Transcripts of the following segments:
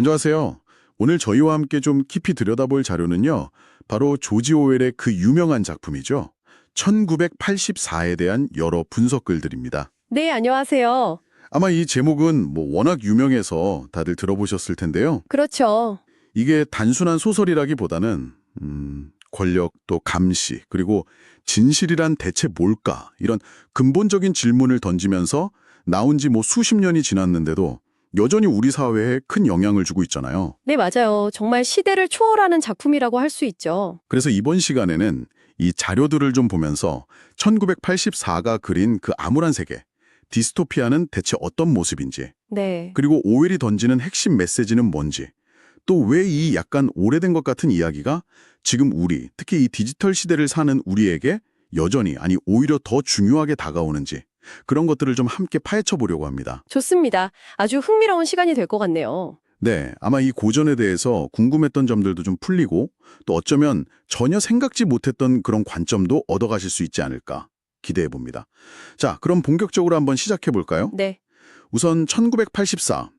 안녕하세요. 오늘 저희와 함께 좀 깊이 들여다볼 자료는요. 바로 조지 오웰의 그 유명한 작품이죠. 1984에 대한 여러 분석글들입니다. 네, 안녕하세요. 아마 이 제목은 뭐 워낙 유명해서 다들 들어보셨을 텐데요. 그렇죠. 이게 단순한 소설이라기보다는 음, 권력 또 감시 그리고 진실이란 대체 뭘까 이런 근본적인 질문을 던지면서 나온 지 뭐 수십 년이 지났는데도 여전히 우리 사회에 큰 영향을 주고 있잖아요. 네, 맞아요. 정말 시대를 초월하는 작품이라고 할 수 있죠. 그래서 이번 시간에는 이 자료들을 좀 보면서 1984가 그린 그 암울한 세계, 디스토피아는 대체 어떤 모습인지, 네. 그리고 오웰이 던지는 핵심 메시지는 뭔지, 또 왜 이 약간 오래된 것 같은 이야기가 지금 우리, 특히 이 디지털 시대를 사는 우리에게 여전히 아니 오히려 더 중요하게 다가오는지 그런 것들을 좀 함께 파헤쳐 보려고 합니다. 좋습니다. 아주 흥미로운 시간이 될 것 같네요. 네, 아마 이 고전에 대해서 궁금했던 점들도 좀 풀리고 또 어쩌면 전혀 생각지 못했던 그런 관점도 얻어가실 수 있지 않을까 기대해 봅니다. 자, 그럼 본격적으로 한번 시작해 볼까요? 네. 우선 1984.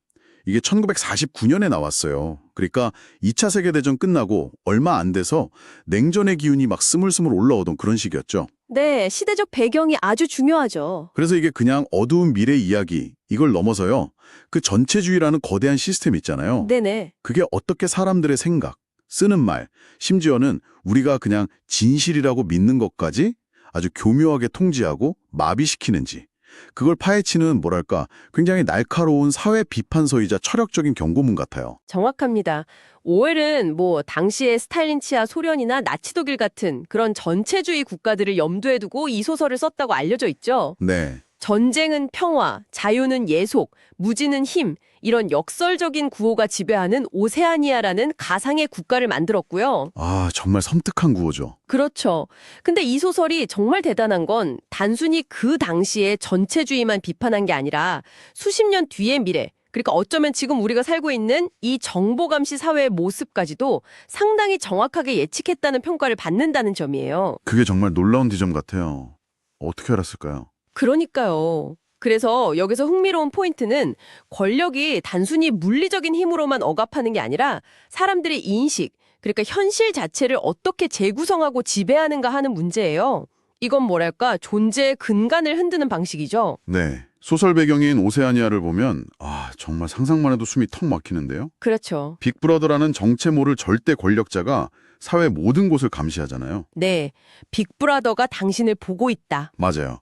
이게 1949년에 나왔어요. 그러니까 2차 세계대전 끝나고 얼마 안 돼서 냉전의 기운이 막 스물스물 올라오던 그런 시기였죠. 네, 시대적 배경이 아주 중요하죠. 그래서 이게 그냥 어두운 미래 이야기 이걸 넘어서요. 그 전체주의라는 거대한 시스템 있잖아요. 네네. 그게 어떻게 사람들의 생각, 쓰는 말, 심지어는 우리가 그냥 진실이라고 믿는 것까지 아주 교묘하게 통제하고 마비시키는지 그걸 파헤치는 뭐랄까 굉장히 날카로운 사회 비판서이자 철학적인 경고문 같아요. 정확합니다. 오웰은 뭐 당시의 스탈린치아 소련이나 나치 독일 같은 그런 전체주의 국가들을 염두에 두고 이 소설을 썼다고 알려져 있죠. 네. 전쟁은 평화, 자유는 예속, 무지는 힘, 이런 역설적인 구호가 지배하는 오세아니아라는 가상의 국가를 만들었고요. 아 정말 섬뜩한 구호죠. 그렇죠. 근데 이 소설이 정말 대단한 건 단순히 그 당시에 전체주의만 비판한 게 아니라 수십 년 뒤의 미래, 그러니까 어쩌면 지금 우리가 살고 있는 이 정보감시 사회의 모습까지도 상당히 정확하게 예측했다는 평가를 받는다는 점이에요. 그게 정말 놀라운 지점 같아요. 어떻게 알았을까요? 그러니까요. 그래서 여기서 흥미로운 포인트는 권력이 단순히 물리적인 힘으로만 억압하는 게 아니라 사람들의 인식, 그러니까 현실 자체를 어떻게 재구성하고 지배하는가 하는 문제예요. 이건 뭐랄까 존재의 근간을 흔드는 방식이죠. 네. 소설 배경인 오세아니아를 보면 아 정말 상상만 해도 숨이 턱 막히는데요. 그렇죠. 빅브라더라는 정체 모를 절대 권력자가 사회 모든 곳을 감시하잖아요. 네. 빅브라더가 당신을 보고 있다. 맞아요.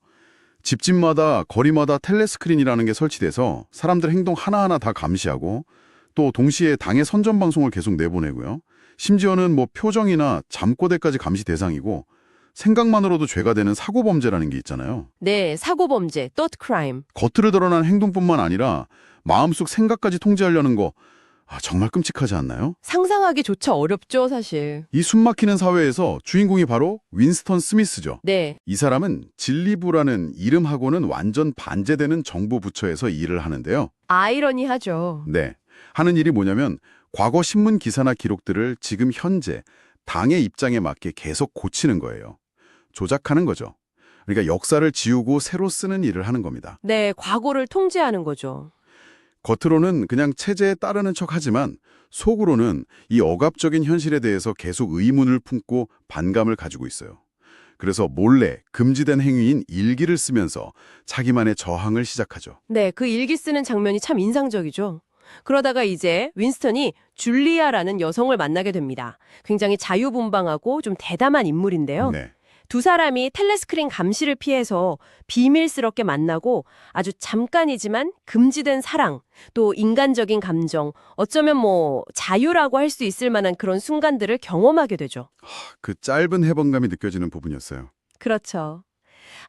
집집마다 거리마다 텔레스크린이라는 게 설치돼서 사람들 행동 하나하나 다 감시하고 또 동시에 당의 선전 방송을 계속 내보내고요. 심지어는 뭐 표정이나 잠꼬대까지 감시 대상이고 생각만으로도 죄가 되는 사고 범죄라는 게 있잖아요. 네. 사고범죄, thought crime. 겉으로 드러난 행동뿐만 아니라 마음속 생각까지 통제하려는 거 아, 정말 끔찍하지 않나요? 상상하기조차 어렵죠, 사실. 이 숨막히는 사회에서 주인공이 바로 윈스턴 스미스죠. 네. 이 사람은 진리부라는 이름하고는 완전 반대되는 정부 부처에서 일을 하는데요. 아이러니하죠. 네. 하는 일이 뭐냐면 과거 신문 기사나 기록들을 지금 현재 당의 입장에 맞게 계속 고치는 거예요. 조작하는 거죠. 그러니까 역사를 지우고 새로 쓰는 일을 하는 겁니다. 네. 과거를 통제하는 거죠. 겉으로는 그냥 체제에 따르는 척하지만 속으로는 이 억압적인 현실에 대해서 계속 의문을 품고 반감을 가지고 있어요. 그래서 몰래 금지된 행위인 일기를 쓰면서 자기만의 저항을 시작하죠. 네, 그 일기 쓰는 장면이 참 인상적이죠. 그러다가 이제 윈스턴이 줄리아라는 여성을 만나게 됩니다. 굉장히 자유분방하고 좀 대담한 인물인데요. 네. 두 사람이 텔레스크린 감시를 피해서 비밀스럽게 만나고 아주 잠깐이지만 금지된 사랑, 또 인간적인 감정, 어쩌면 뭐 자유라고 할 수 있을 만한 그런 순간들을 경험하게 되죠. 그 짧은 해방감이 느껴지는 부분이었어요. 그렇죠.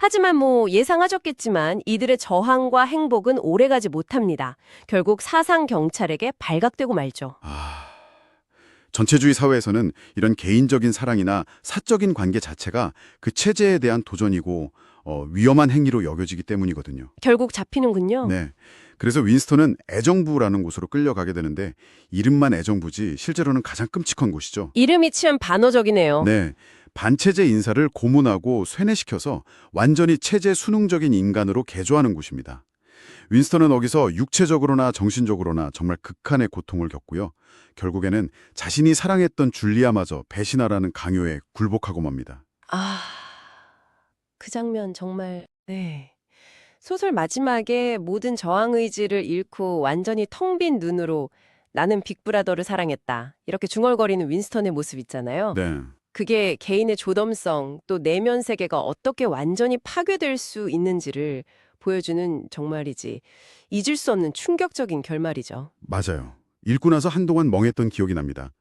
하지만 뭐 예상하셨겠지만 이들의 저항과 행복은 오래가지 못합니다. 결국 사상 경찰에게 발각되고 말죠. 아, 전체주의 사회에서는 이런 개인적인 사랑이나 사적인 관계 자체가 그 체제에 대한 도전이고 어, 위험한 행위로 여겨지기 때문이거든요. 결국 잡히는군요. 네. 그래서 윈스턴은 애정부라는 곳으로 끌려가게 되는데 이름만 애정부지 실제로는 가장 끔찍한 곳이죠. 이름이 참 반어적이네요. 네. 반체제 인사를 고문하고 쇠뇌시켜서 완전히 체제 순응적인 인간으로 개조하는 곳입니다. 윈스턴은 거기서 육체적으로나 정신적으로나 정말 극한의 고통을 겪고요. 결국에는 자신이 사랑했던 줄리아마저 배신하라는 강요에 굴복하고 맙니다. 아, 그 장면 정말, 네. 소설 마지막에 모든 저항 의지를 잃고 완전히 텅 빈 눈으로 나는 빅브라더를 사랑했다. 이렇게 중얼거리는 윈스턴의 모습 있잖아요. 네. 그게 개인의 조덤성 또 내면 세계가 어떻게 완전히 파괴될 수 있는지를 보여주는 정말이지 잊을 수 없는 충격적인 결말이죠. 맞아요. 읽고 나서 한동안 멍했던 기억이 납니다.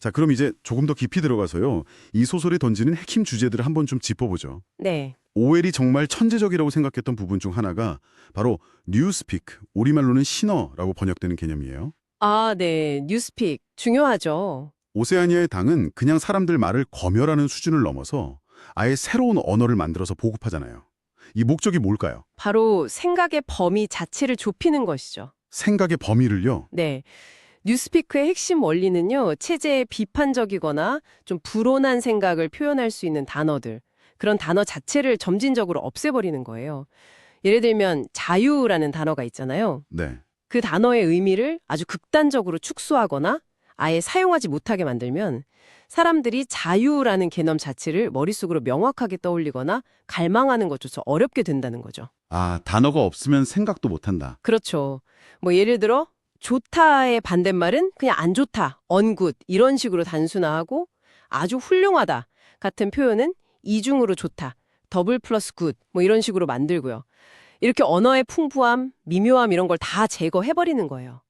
자, 그럼 이제 조금 더 깊이 들어가서요. 이 소설이 던지는 핵심 주제들을 한번 좀 짚어보죠. 네. 오웰이 정말 천재적이라고 생각했던 부분 중 하나가 바로 뉴스피크, 우리말로는 신어라고 번역되는 개념이에요. 아, 네. 뉴스픽 중요하죠. 오세아니아의 당은 그냥 사람들 말을 검열하는 수준을 넘어서 아예 새로운 언어를 만들어서 보급하잖아요. 이 목적이 뭘까요? 바로 생각의 범위 자체를 좁히는 것이죠. 생각의 범위를요. 네. 뉴스피크의 핵심 원리는요, 체제에 비판적이거나 좀 불온한 생각을 표현할 수 있는 단어들, 그런 단어 자체를 점진적으로 없애버리는 거예요. 예를 들면, 자유라는 단어가 있잖아요. 네. 그 단어의 의미를 아주 극단적으로 축소하거나 아예 사용하지 못하게 만들면 사람들이 자유라는 개념 자체를 머릿속으로 명확하게 떠올리거나 갈망하는 것조차 어렵게 된다는 거죠. 아, 단어가 없으면 생각도 못한다. 그렇죠. 뭐 예를 들어 좋다의 반대말은 그냥 안 좋다, 언굿 이런 식으로 단순화하고 아주 훌륭하다 같은 표현은 이중으로 좋다, 더블 플러스 굿 뭐 이런 식으로 만들고요. 이렇게 언어의 풍부함, 미묘함 이런 걸 다 제거해버리는 거예요.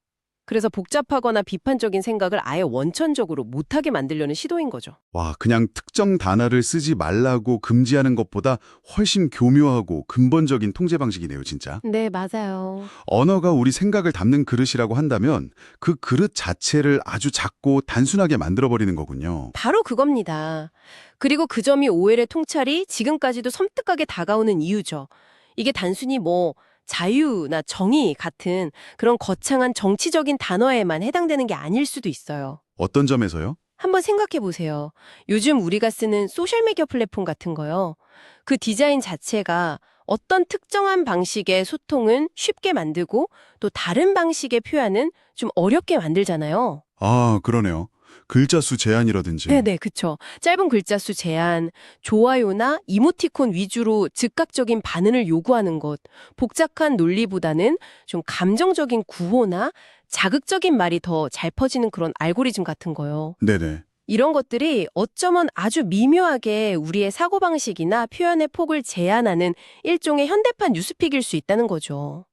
그래서 복잡하거나 비판적인 생각을 아예 원천적으로 못하게 만들려는 시도인 거죠. 와, 그냥 특정 단어를 쓰지 말라고 금지하는 것보다 훨씬 교묘하고 근본적인 통제 방식이네요, 진짜. 네, 맞아요. 언어가 우리 생각을 담는 그릇이라고 한다면 그 그릇 자체를 아주 작고 단순하게 만들어버리는 거군요. 바로 그겁니다. 그리고 그 점이 오웰의 통찰이 지금까지도 섬뜩하게 다가오는 이유죠. 이게 단순히 뭐 자유나 정의 같은 그런 거창한 정치적인 단어에만 해당되는 게 아닐 수도 있어요. 어떤 점에서요? 한번 생각해 보세요. 요즘 우리가 쓰는 소셜미디어 플랫폼 같은 거요. 그 디자인 자체가 어떤 특정한 방식의 소통은 쉽게 만들고 또 다른 방식의 표현은 좀 어렵게 만들잖아요. 아, 그러네요. 글자 수 제한이라든지. 네네, 그쵸. 짧은 글자 수 제한, 좋아요나 이모티콘 위주로 즉각적인 반응을 요구하는 것, 복잡한 논리보다는 좀 감정적인 구호나 자극적인 말이 더 잘 퍼지는 그런 알고리즘 같은 거요. 네네. 이런 것들이 어쩌면 아주 미묘하게 우리의 사고방식이나 표현의 폭을 제한하는 일종의 현대판 뉴스픽일 수 있다는 거죠.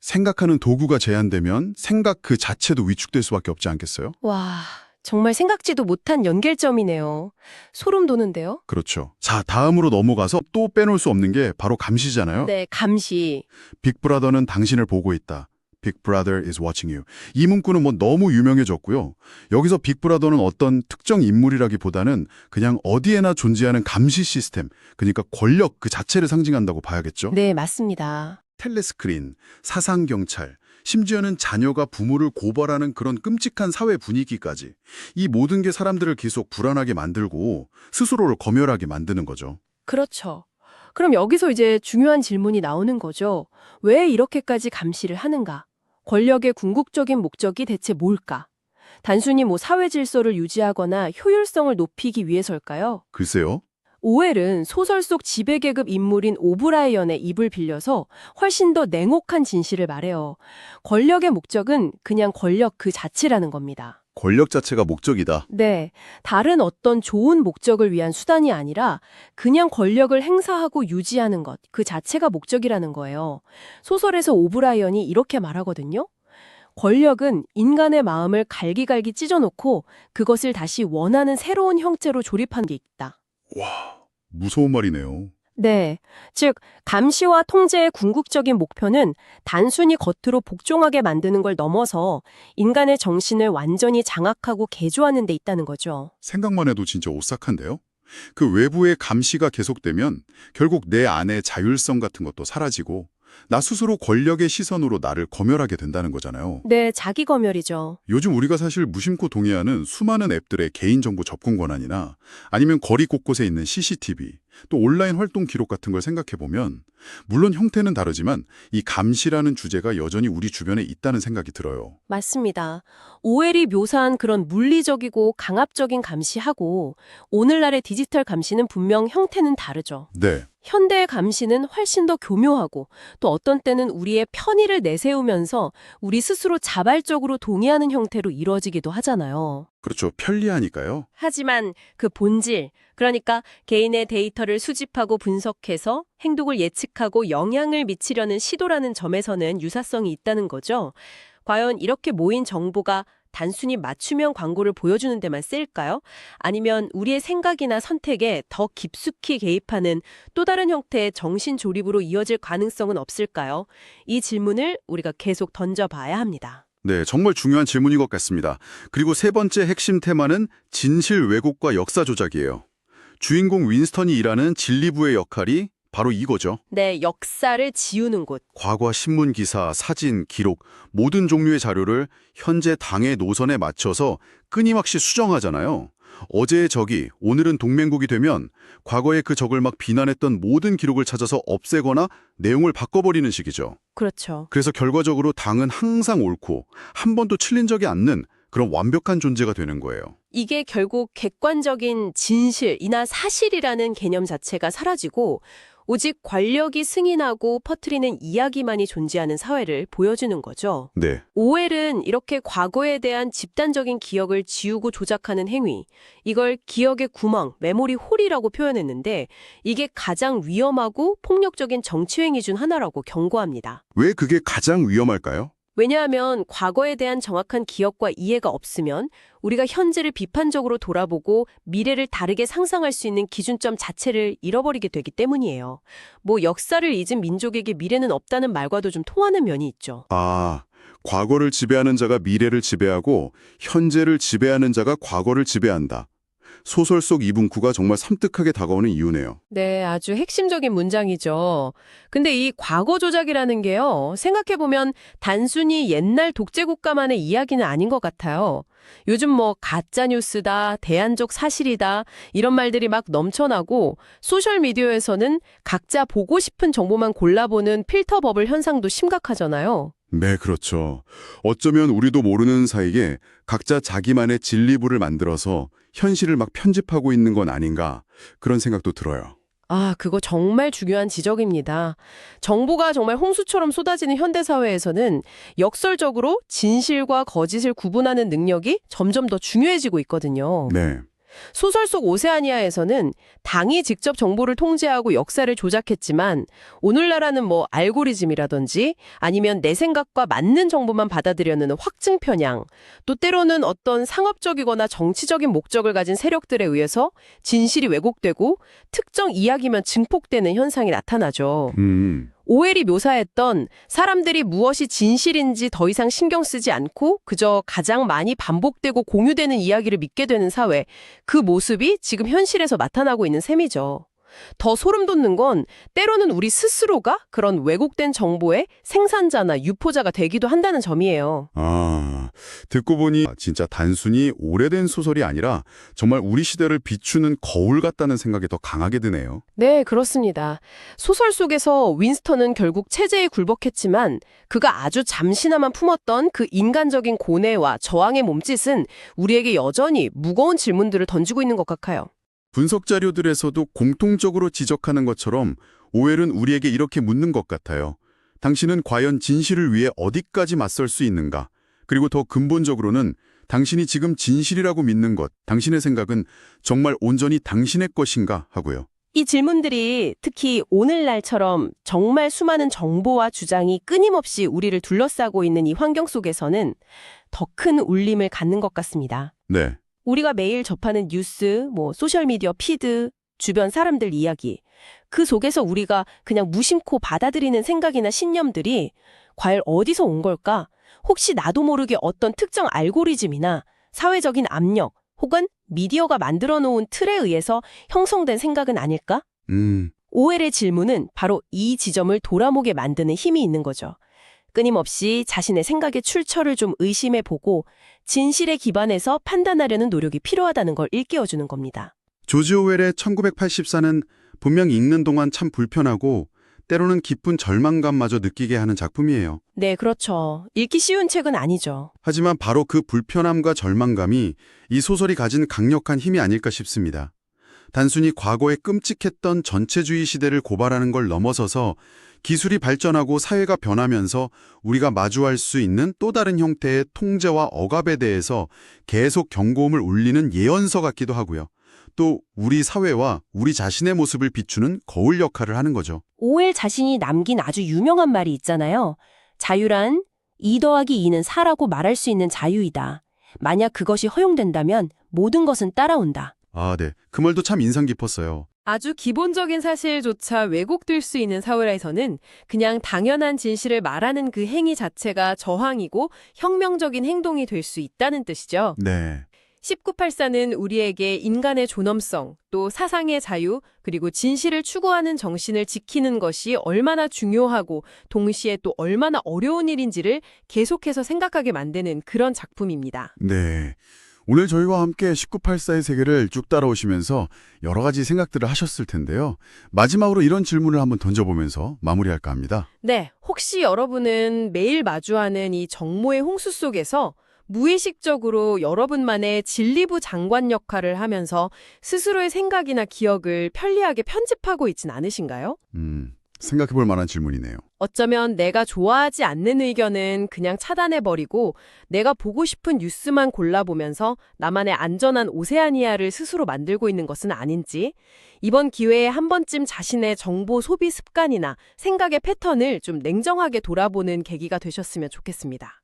생각하는 도구가 제한되면 생각 그 자체도 위축될 수밖에 없지 않겠어요? 와, 정말 생각지도 못한 연결점이네요. 소름 돋는데요? 그렇죠. 자, 다음으로 넘어가서 또 빼놓을 수 없는 게 바로 감시잖아요. 네, 감시. 빅브라더는 당신을 보고 있다. Big Brother is watching you. 이 문구는 뭐 너무 유명해졌고요. 여기서 빅브라더는 어떤 특정 인물이라기보다는 그냥 어디에나 존재하는 감시 시스템, 그러니까 권력 그 자체를 상징한다고 봐야겠죠. 네, 맞습니다. 텔레스크린, 사상경찰, 심지어는 자녀가 부모를 고발하는 그런 끔찍한 사회 분위기까지 이 모든 게 사람들을 계속 불안하게 만들고 스스로를 검열하게 만드는 거죠. 그렇죠. 그럼 여기서 이제 중요한 질문이 나오는 거죠. 왜 이렇게까지 감시를 하는가? 권력의 궁극적인 목적이 대체 뭘까? 단순히 뭐 사회 질서를 유지하거나 효율성을 높이기 위해서일까요? 글쎄요. 오웰은 소설 속 지배계급 인물인 오브라이언의 입을 빌려서 훨씬 더 냉혹한 진실을 말해요. 권력의 목적은 그냥 권력 그 자체라는 겁니다. 권력 자체가 목적이다. 네, 다른 어떤 좋은 목적을 위한 수단이 아니라 그냥 권력을 행사하고 유지하는 것, 그 자체가 목적이라는 거예요. 소설에서 오브라이언이 이렇게 말하거든요. 권력은 인간의 마음을 갈기갈기 찢어놓고 그것을 다시 원하는 새로운 형태로 조립하는 게 있다. 와, 무서운 말이네요. 네. 즉, 감시와 통제의 궁극적인 목표는 단순히 겉으로 복종하게 만드는 걸 넘어서 인간의 정신을 완전히 장악하고 개조하는 데 있다는 거죠. 생각만 해도 진짜 오싹한데요? 그 외부의 감시가 계속되면 결국 내 안의 자율성 같은 것도 사라지고 나 스스로 권력의 시선으로 나를 검열하게 된다는 거잖아요. 네, 자기 검열이죠. 요즘 우리가 사실 무심코 동의하는 수많은 앱들의 개인정보 접근 권한이나 아니면 거리 곳곳에 있는 CCTV, 또 온라인 활동 기록 같은 걸 생각해 보면 물론 형태는 다르지만 이 감시라는 주제가 여전히 우리 주변에 있다는 생각이 들어요. 맞습니다. 오웰이 묘사한 그런 물리적이고 강압적인 감시하고 오늘날의 디지털 감시는 분명 형태는 다르죠. 네. 현대의 감시는 훨씬 더 교묘하고 또 어떤 때는 우리의 편의를 내세우면서 우리 스스로 자발적으로 동의하는 형태로 이루어지기도 하잖아요. 그렇죠. 편리하니까요. 하지만 그 본질, 그러니까 개인의 데이터를 수집하고 분석해서 행동을 예측하고 영향을 미치려는 시도라는 점에서는 유사성이 있다는 거죠. 과연 이렇게 모인 정보가 단순히 맞춤형 광고를 보여주는 데만 쓰일까요? 아니면 우리의 생각이나 선택에 더 깊숙이 개입하는 또 다른 형태의 정신 조립으로 이어질 가능성은 없을까요? 이 질문을 우리가 계속 던져봐야 합니다. 네, 정말 중요한 질문인 것 같습니다. 그리고 세 번째 핵심 테마는 진실 왜곡과 역사 조작이에요. 주인공 윈스턴이 일하는 진리부의 역할이 바로 이거죠. 네, 역사를 지우는 곳. 과거 신문 기사, 사진, 기록 모든 종류의 자료를 현재 당의 노선에 맞춰서 끊임없이 수정하잖아요. 어제의 적이 오늘은 동맹국이 되면 과거의 그 적을 막 비난했던 모든 기록을 찾아서 없애거나 내용을 바꿔버리는 식이죠. 그렇죠. 그래서 결과적으로 당은 항상 옳고 한 번도 틀린 적이 않는 그런 완벽한 존재가 되는 거예요. 이게 결국 객관적인 진실이나 사실이라는 개념 자체가 사라지고 오직 권력이 승인하고 퍼뜨리는 이야기만이 존재하는 사회를 보여주는 거죠. 네. 오웰은 이렇게 과거에 대한 집단적인 기억을 지우고 조작하는 행위, 이걸 기억의 구멍, 메모리 홀이라고 표현했는데 이게 가장 위험하고 폭력적인 정치 행위 중 하나라고 경고합니다. 왜 그게 가장 위험할까요? 왜냐하면 과거에 대한 정확한 기억과 이해가 없으면 우리가 현재를 비판적으로 돌아보고 미래를 다르게 상상할 수 있는 기준점 자체를 잃어버리게 되기 때문이에요. 뭐 역사를 잊은 민족에게 미래는 없다는 말과도 좀 통하는 면이 있죠. 아, 과거를 지배하는 자가 미래를 지배하고 현재를 지배하는 자가 과거를 지배한다. 소설 속이 문구가 정말 섬뜩하게 다가오는 이유네요. 네, 아주 핵심적인 문장이죠. 근데 이 과거 조작이라는 게요, 생각해보면 단순히 옛날 독재 국가만의 이야기는 아닌 것 같아요. 요즘 뭐 가짜뉴스다, 대안적 사실이다, 이런 말들이 막 넘쳐나고, 소셜미디어에서는 각자 보고 싶은 정보만 골라보는 필터 버블 현상도 심각하잖아요. 네, 그렇죠. 어쩌면 우리도 모르는 사이에 각자 자기만의 진리부를 만들어서 현실을 막 편집하고 있는 건 아닌가 그런 생각도 들어요. 아, 그거 정말 중요한 지적입니다. 정보가 정말 홍수처럼 쏟아지는 현대사회에서는 역설적으로 진실과 거짓을 구분하는 능력이 점점 더 중요해지고 있거든요. 네. 소설 속 오세아니아에서는 당이 직접 정보를 통제하고 역사를 조작했지만 오늘날라는 뭐 알고리즘이라든지 아니면 내 생각과 맞는 정보만 받아들여는 확증 편향, 또 때로는 어떤 상업적이거나 정치적인 목적을 가진 세력들에 의해서 진실이 왜곡되고 특정 이야기만 증폭되는 현상이 나타나죠. 음. 오웰이 묘사했던 사람들이 무엇이 진실인지 더 이상 신경 쓰지 않고 그저 가장 많이 반복되고 공유되는 이야기를 믿게 되는 사회, 그 모습이 지금 현실에서 나타나고 있는 셈이죠. 더 소름 돋는 건 때로는 우리 스스로가 그런 왜곡된 정보의 생산자나 유포자가 되기도 한다는 점이에요. 아, 듣고 보니 진짜 단순히 오래된 소설이 아니라 정말 우리 시대를 비추는 거울 같다는 생각이 더 강하게 드네요. 네, 그렇습니다. 소설 속에서 윈스턴은 결국 체제에 굴복했지만 그가 아주 잠시나마 품었던 그 인간적인 고뇌와 저항의 몸짓은 우리에게 여전히 무거운 질문들을 던지고 있는 것 같아요. 분석 자료들에서도 공통적으로 지적하는 것처럼 오웰은 우리에게 이렇게 묻는 것 같아요. 당신은 과연 진실을 위해 어디까지 맞설 수 있는가? 그리고 더 근본적으로는 당신이 지금 진실이라고 믿는 것, 당신의 생각은 정말 온전히 당신의 것인가 하고요. 이 질문들이 특히 오늘날처럼 정말 수많은 정보와 주장이 끊임없이 우리를 둘러싸고 있는 이 환경 속에서는 더 큰 울림을 갖는 것 같습니다. 네. 우리가 매일 접하는 뉴스, 뭐 소셜미디어 피드, 주변 사람들 이야기. 그 속에서 우리가 그냥 무심코 받아들이는 생각이나 신념들이 과연 어디서 온 걸까? 혹시 나도 모르게 어떤 특정 알고리즘이나 사회적인 압력 혹은 미디어가 만들어 놓은 틀에 의해서 형성된 생각은 아닐까? 음, 오웰의 질문은 바로 이 지점을 돌아보게 만드는 힘이 있는 거죠. 끊임없이 자신의 생각의 출처를 좀 의심해 보고 진실에 기반해서 판단하려는 노력이 필요하다는 걸 일깨워주는 겁니다. 조지 오웰의 1984는 분명 읽는 동안 참 불편하고 때로는 깊은 절망감마저 느끼게 하는 작품이에요. 네, 그렇죠. 읽기 쉬운 책은 아니죠. 하지만 바로 그 불편함과 절망감이 이 소설이 가진 강력한 힘이 아닐까 싶습니다. 단순히 과거의 끔찍했던 전체주의 시대를 고발하는 걸 넘어서서 기술이 발전하고 사회가 변하면서 우리가 마주할 수 있는 또 다른 형태의 통제와 억압에 대해서 계속 경고음을 울리는 예언서 같기도 하고요. 또 우리 사회와 우리 자신의 모습을 비추는 거울 역할을 하는 거죠. 오웰 자신이 남긴 아주 유명한 말이 있잖아요. 자유란 2 더하기 2는 4라고 말할 수 있는 자유이다. 만약 그것이 허용된다면 모든 것은 따라온다. 아, 네. 그 말도 참 인상 깊었어요. 아주 기본적인 사실조차 왜곡될 수 있는 사회에서는 그냥 당연한 진실을 말하는 그 행위 자체가 저항이고 혁명적인 행동이 될 수 있다는 뜻이죠. 네. 1984는 우리에게 인간의 존엄성, 또 사상의 자유, 그리고 진실을 추구하는 정신을 지키는 것이 얼마나 중요하고 동시에 또 얼마나 어려운 일인지를 계속해서 생각하게 만드는 그런 작품입니다. 네. 오늘 저희와 함께 1984의 세계를 쭉 따라오시면서 여러 가지 생각들을 하셨을 텐데요. 마지막으로 이런 질문을 한번 던져보면서 마무리할까 합니다. 네, 혹시 여러분은 매일 마주하는 이 정모의 홍수 속에서 무의식적으로 여러분만의 진리부 장관 역할을 하면서 스스로의 생각이나 기억을 편리하게 편집하고 있진 않으신가요? 음, 생각해 볼 만한 질문이네요. 어쩌면 내가 좋아하지 않는 의견은 그냥 차단해버리고 내가 보고 싶은 뉴스만 골라보면서 나만의 안전한 오세아니아를 스스로 만들고 있는 것은 아닌지 이번 기회에 한 번쯤 자신의 정보 소비 습관이나 생각의 패턴을 좀 냉정하게 돌아보는 계기가 되셨으면 좋겠습니다.